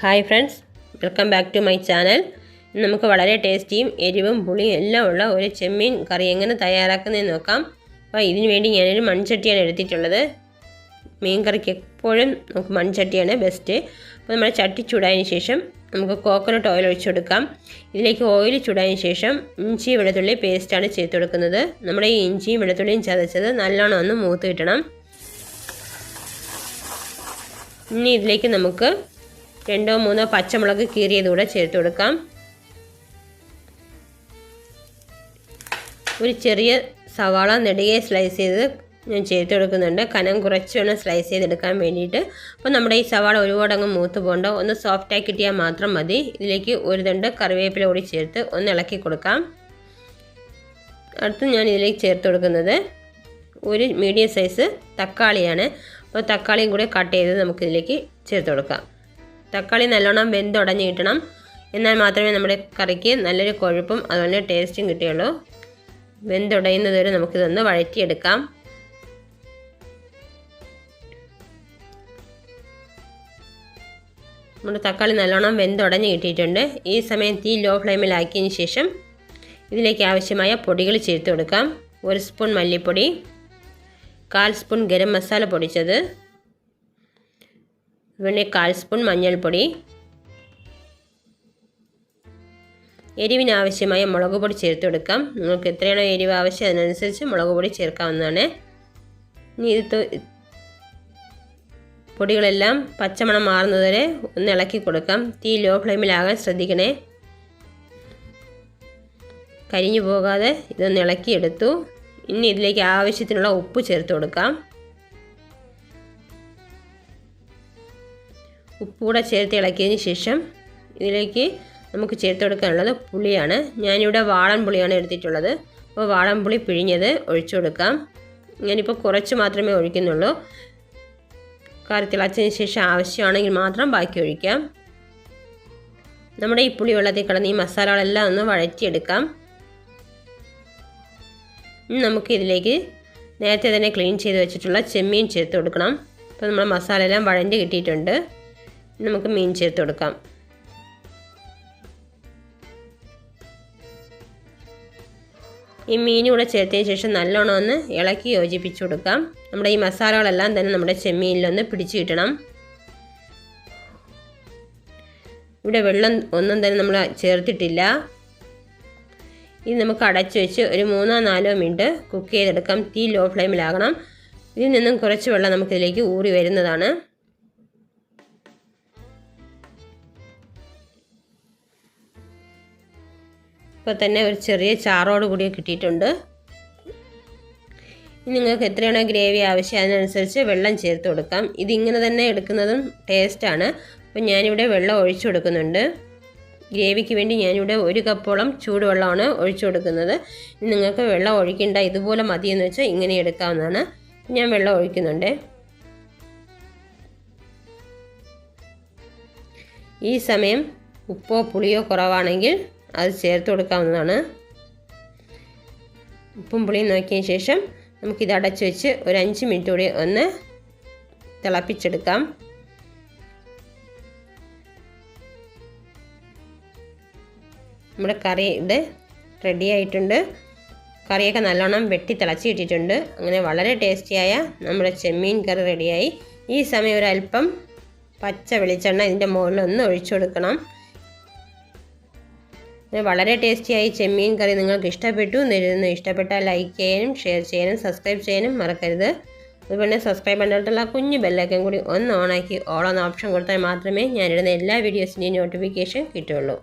Hi friends welcome back to my channel. നമുക്ക് വളരെ ടേസ്റ്റിയും എരിവും പുളിയും എല്ലാം ഉള്ള ഒരു ചെമ്മീൻ കറി എങ്ങനെ തയ്യാറാക്കുന്നതെന്ന് നോക്കാം. അപ്പോൾ ഇതിനു വേണ്ടി ഞാനൊരു മൺചട്ടിയാണ് എടുത്തിട്ടുള്ളത്. മീൻ കറിക്ക് എപ്പോഴും നമുക്ക് മൺചട്ടിയാണ് ബെസ്റ്റ് അപ്പോൾ നമ്മൾ ചട്ടി ചൂടായതിന് ശേഷം നമുക്ക് കോക്കനട്ട് ഓയിൽ ഒഴിച്ചു കൊടുക്കാം. ഇതിലേക്ക് ഓയിൽ ചൂടായതിന് ശേഷം ഇഞ്ചി വെളുത്തുള്ളി പേസ്റ്റാണ് ചേർത്ത് കൊടുക്കുന്നത്. നമ്മുടെ ഈ ഇഞ്ചിയും വെളുത്തുള്ളിയും ചതച്ചത് നല്ലോണം ഒന്ന് മൂത്ത് കിട്ടണം. ഇനി ഇതിലേക്ക് നമുക്ക് രണ്ടോ മൂന്നോ പച്ചമുളക് കീറിയതുകൂടെ ചേർത്ത് കൊടുക്കാം. ഒരു ചെറിയ സവാള നെടുകെ സ്ലൈസ് ചെയ്ത് ഞാൻ ചേർത്ത് കൊടുക്കുന്നുണ്ട്. കനം കുറച്ച് വേണം സ്ലൈസ് ചെയ്തെടുക്കാൻ വേണ്ടിയിട്ട്. അപ്പോൾ നമ്മുടെ ഈ സവാള ഒരുപാട് അങ്ങ് മൂത്ത് പോകണ്ട. ഒന്ന് സോഫ്റ്റായി കിട്ടിയാൽ മാത്രം മതി. ഇതിലേക്ക് ഒരു തണ്ട് കറിവേപ്പില കൂടി ചേർത്ത് ഒന്ന് ഇളക്കി കൊടുക്കാം. അടുത്ത് ഞാൻ ഇതിലേക്ക് ചേർത്ത് കൊടുക്കുന്നത് ഒരു മീഡിയം സൈസ് തക്കാളിയാണ്. അപ്പോൾ തക്കാളിയും കൂടി കട്ട് ചെയ്ത് നമുക്കിതിലേക്ക് ചേർത്ത് കൊടുക്കാം. തക്കാളി നല്ലോണം വെന്തുടഞ്ഞ് കിട്ടണം. എന്നാൽ മാത്രമേ നമ്മുടെ കറിക്ക് നല്ലൊരു കൊഴുപ്പും അതുപോലെ ടേസ്റ്റും കിട്ടുകയുള്ളൂ വെന്തുടയുന്നത് വരെ നമുക്കിതൊന്ന് വഴറ്റിയെടുക്കാം. നമ്മുടെ തക്കാളി നല്ലോണം വെന്തുടഞ്ഞ് കിട്ടിയിട്ടുണ്ട്. ഈ സമയത്ത് തീ ലോ ഫ്ലെയിമിലാക്കിയതിന് ശേഷം ഇതിലേക്ക് ആവശ്യമായ പൊടികൾ ചേർത്ത് കൊടുക്കാം. ഒരു സ്പൂൺ മല്ലിപ്പൊടി കാൽ സ്പൂൺ ഗരം മസാല പൊടിച്ചത് കാൽ സ്പൂൺ മഞ്ഞൾപ്പൊടി. എരിവിനാവശ്യമായ മുളക് പൊടി ചേർത്ത് കൊടുക്കാം. നിങ്ങൾക്ക് എത്രയാണോ എരിവ് ആവശ്യം അതിനനുസരിച്ച് മുളക് പൊടി ചേർക്കാവുന്നതാണ്. ഇനി ഇത് പൊടികളെല്ലാം പച്ചമണം മാറുന്നതുവരെ ഒന്ന് ഇളക്കി കൊടുക്കാം. തീ ലോ ഫ്ലെയിമിലാകാൻ ശ്രദ്ധിക്കണേ. കരിഞ്ഞു പോകാതെ ഇതൊന്ന് ഇളക്കിയെടുത്തു. ഇനി ഇതിലേക്ക് ആവശ്യത്തിനുള്ള ഉപ്പ് ചേർത്ത് കൊടുക്കാം. ഉപ്പ് കൂടെ ചേർത്ത് ഇളക്കിയതിന് ശേഷം ഇതിലേക്ക് നമുക്ക് ചേർത്ത് കൊടുക്കാനുള്ളത് പുളിയാണ്. ഞാനിവിടെ വാളൻ പുളിയാണ് എടുത്തിട്ടുള്ളത്. അപ്പോൾ വാളൻ പുളി പിഴിഞ്ഞത് ഒഴിച്ചു കൊടുക്കാം. ഞാനിപ്പോൾ കുറച്ച് മാത്രമേ ഒഴിക്കുന്നുള്ളൂ. കറി തിളച്ചതിന് ശേഷം ആവശ്യമാണെങ്കിൽ മാത്രം ബാക്കി ഒഴിക്കാം. നമ്മുടെ ഈ പുളി വെള്ളത്തിൽ കിടന്ന് ഈ മസാലകളെല്ലാം ഒന്ന് വഴറ്റിയെടുക്കാം. ഇനി നമുക്ക് ഇതിലേക്ക് നേരത്തെ തന്നെ ക്ലീൻ ചെയ്ത് വെച്ചിട്ടുള്ള ചെമ്മീൻ ചേർത്ത് കൊടുക്കണം. അപ്പോൾ നമ്മൾ മസാല എല്ലാം വഴഞ്ഞ് കിട്ടിയിട്ടുണ്ട്. നമുക്ക് മീൻ ചേർത്ത് കൊടുക്കാം. ഈ മീൻ കൂടെ ചേർത്തതിന് ശേഷം നല്ലോണം ഒന്ന് ഇളക്കി യോജിപ്പിച്ച് കൊടുക്കാം. നമ്മുടെ ഈ മസാലകളെല്ലാം തന്നെ നമ്മുടെ ചെമ്മീനിലൊന്ന് പിടിച്ചു കിട്ടണം. ഇവിടെ വെള്ളം ഒന്നും തന്നെ നമ്മൾ ചേർത്തിട്ടില്ല. ഇത് നമുക്ക് അടച്ചു വെച്ച് ഒരു മൂന്നോ നാലോ മിനിറ്റ് കുക്ക് ചെയ്തെടുക്കാം. തീ ലോ ഫ്ലെയിമിലാകണം. ഇതിൽ നിന്നും കുറച്ച് വെള്ളം നമുക്കിതിലേക്ക് ഊറി വരുന്നതാണ്. ഇപ്പോൾ തന്നെ ഒരു ചെറിയ ചാറോട് കൂടി കിട്ടിയിട്ടുണ്ട്. നിങ്ങൾക്ക് എത്രയാണോ ഗ്രേവി ആവശ്യം അതിനനുസരിച്ച് വെള്ളം ചേർത്ത് കൊടുക്കാം. ഇതിങ്ങനെ തന്നെ എടുക്കുന്നതും ടേസ്റ്റാണ് അപ്പോൾ ഞാനിവിടെ വെള്ളം ഒഴിച്ചു കൊടുക്കുന്നുണ്ട്. ഗ്രേവിക്ക് വേണ്ടി ഞാനിവിടെ ഒരു കപ്പോളം ചൂടുവെള്ളമാണ് ഒഴിച്ചു കൊടുക്കുന്നത്. നിങ്ങൾക്ക് വെള്ളം ഒഴിക്കേണ്ട ഇതുപോലെ മതിയെന്ന് വെച്ചാൽ ഇങ്ങനെ എടുക്കാവുന്നതാണ്. ഞാൻ വെള്ളം ഒഴിക്കുന്നുണ്ട്. ഈ സമയം ഉപ്പോ പുളിയോ കുറവാണെങ്കിൽ അത് ചേർത്ത് കൊടുക്കാവുന്നതാണ്. ഉപ്പും പുളിയും നോക്കിയ ശേഷം നമുക്കിത് അടച്ചു വെച്ച് ഒരു അഞ്ച് മിനിറ്റ് കൂടി ഒന്ന് തിളപ്പിച്ചെടുക്കാം. നമ്മുടെ കറി ഇത് റെഡി ആയിട്ടുണ്ട്. കറിയൊക്കെ നല്ലോണം വെട്ടി തിളച്ച് കിട്ടിയിട്ടുണ്ട്. അങ്ങനെ വളരെ ടേസ്റ്റിയായ നമ്മുടെ ചെമ്മീൻ കറി റെഡിയായി ഈ സമയം ഒരല്പം പച്ച വെളിച്ചെണ്ണ ഇതിന്റെ മുകളിൽ ഒന്ന് ഒഴിച്ചു കൊടുക്കണം. വളരെ ടേസ്റ്റിയായി ചെമ്മീൻ കറി നിങ്ങൾക്ക് ഇഷ്ടപ്പെട്ടു. എന്നിരുന്നു ഇഷ്ടപ്പെട്ടാൽ ലൈക്ക് ചെയ്യാനും ഷെയർ ചെയ്യാനും സബ്സ്ക്രൈബ് ചെയ്യാനും മറക്കരുത്. അതുപോലെ സബ്സ്ക്രൈബ് ചെയ്തിട്ടുള്ള കുഞ്ഞു ബെല്ലൈക്കൻ കൂടി ഒന്ന് ഓണാക്കി ഓൾ എന്ന ഓപ്ഷൻ കൊടുത്താൽ മാത്രമേ ഞാനിടുന്ന എല്ലാ വീഡിയോസിന്റെയും നോട്ടിഫിക്കേഷൻ കിട്ടുള്ളൂ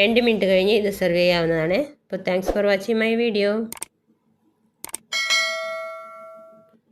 രണ്ട് മിനിറ്റ് കഴിഞ്ഞ് ഇത് സെർവ് ചെയ്യാവുന്നതാണ്. അപ്പോൾ thanks for watching my video.